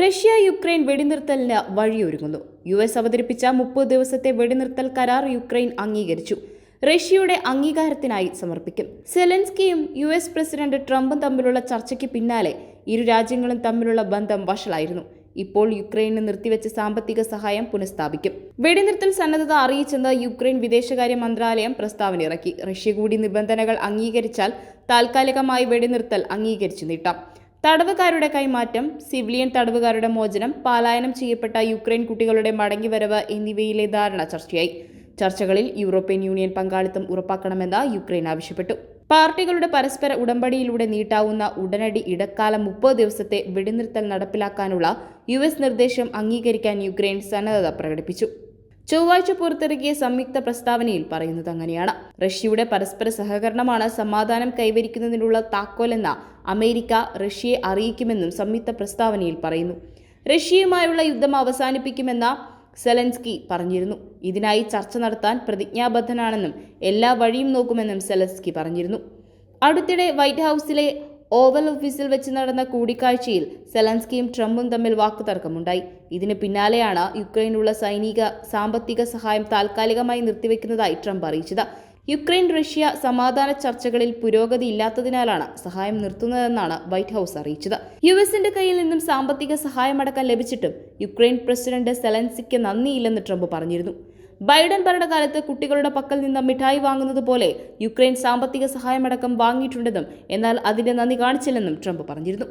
Russia Ukraine വെടിനിർത്തലിന് വഴിയൊരുങ്ങുന്നു. U S അവതരിപ്പിച്ച മുപ്പത് ദിവസത്തെ വെടിനിർത്തൽ കരാർ യുക്രൈൻ അംഗീകരിച്ചു. റഷ്യയുടെ അംഗീകാരത്തിനായി സമർപ്പിക്കും. സെലൻസ്കിയും യു എസ് പ്രസിഡന്റ് ട്രംപും തമ്മിലുള്ള ചർച്ചയ്ക്ക് പിന്നാലെ ഇരു രാജ്യങ്ങളും തമ്മിലുള്ള ബന്ധം വഷളായിരുന്നു. ഇപ്പോൾ യുക്രൈന് നിർത്തിവെച്ച സാമ്പത്തിക സഹായം പുനഃസ്ഥാപിക്കും. വെടിനിർത്തൽ സന്നദ്ധത അറിയിച്ചെന്ന് യുക്രൈൻ വിദേശകാര്യ മന്ത്രാലയം പ്രസ്താവന ഇറക്കി. റഷ്യ കൂടി നിബന്ധനകൾ അംഗീകരിച്ചാൽ താൽക്കാലികമായി വെടിനിർത്തൽ അംഗീകരിച്ചു നീട്ടാം. തടവുകാരുടെ കൈമാറ്റം സിവിലിയൻ തടവുകാരുടെ മോചനം പലായനം ചെയ്യപ്പെട്ട യുക്രൈൻ കുട്ടികളുടെ മടങ്ങിവരവ് എന്നിവയിലെ ധാരണ ചർച്ചയായി. ചർച്ചകളിൽ യൂറോപ്യൻ യൂണിയൻ പങ്കാളിത്തം ഉറപ്പാക്കണമെന്ന് യുക്രൈൻ ആവശ്യപ്പെട്ടു. പാർട്ടികളുടെ പരസ്പര ഉടമ്പടിയിലൂടെ നീട്ടാവുന്ന ഉടനടി ഇടക്കാല മുപ്പത് ദിവസത്തെ വെടിനിർത്തൽ നടപ്പിലാക്കാനുള്ള യു നിർദ്ദേശം അംഗീകരിക്കാൻ യുക്രൈൻ സന്നദ്ധത പ്രകടിപ്പിച്ചു. ചൊവ്വാഴ്ച പുറത്തിറക്കിയ സംയുക്ത പ്രസ്താവനയിൽ പറയുന്നത് അങ്ങനെയാണ്. റഷ്യയുടെ പരസ്പര സഹകരണമാണ് സമാധാനം കൈവരിക്കുന്നതിനുള്ള താക്കോലെന്ന അമേരിക്ക റഷ്യയെ അറിയിക്കുമെന്നും സംയുക്ത പ്രസ്താവനയിൽ പറയുന്നു. റഷ്യയുമായുള്ള യുദ്ധം അവസാനിപ്പിക്കുമെന്ന സെലൻസ്കി പറഞ്ഞിരുന്നു. ഇതിനായി ചർച്ച നടത്താൻ പ്രതിജ്ഞാബദ്ധനാണെന്നും എല്ലാ വഴിയും നോക്കുമെന്നും സെലൻസ്കി പറഞ്ഞിരുന്നു. അടുത്തിടെ വൈറ്റ് ഹൗസിലെ ഓവൽ ഓഫീസിൽ വെച്ച് നടന്ന കൂടിക്കാഴ്ചയിൽ സെലൻസ്കിയും ട്രംപും തമ്മിൽ വാക്കുതർക്കമുണ്ടായി. ഇതിന് പിന്നാലെയാണ് യുക്രൈനുള്ള സൈനിക സാമ്പത്തിക സഹായം താൽക്കാലികമായി നിർത്തിവെക്കുന്നതായി ട്രംപ് അറിയിച്ചത്. യുക്രൈൻ റഷ്യ സമാധാന ചർച്ചകളിൽ പുരോഗതി ഇല്ലാത്തതിനാലാണ് സഹായം നിർത്തുന്നതെന്നാണ് വൈറ്റ് ഹൗസ് അറിയിച്ചത്. യു എസിന്റെ കയ്യിൽ നിന്നും സാമ്പത്തിക സഹായമടക്കം ലഭിച്ചിട്ടും യുക്രൈൻ പ്രസിഡന്റ് സെലൻസിക്ക് നന്ദിയില്ലെന്ന് ട്രംപ് പറഞ്ഞിരുന്നു. ബൈഡൻ ഭരണകാലത്ത് കുട്ടികളുടെ പക്കൽ നിന്ന് മിഠായി വാങ്ങുന്നത് പോലെ യുക്രൈൻ സാമ്പത്തിക സഹായമടക്കം വാങ്ങിയിട്ടുണ്ടെന്നും എന്നാൽ അതിന്റെ നന്ദി കാണിച്ചില്ലെന്നും ട്രംപ് പറഞ്ഞിരുന്നു.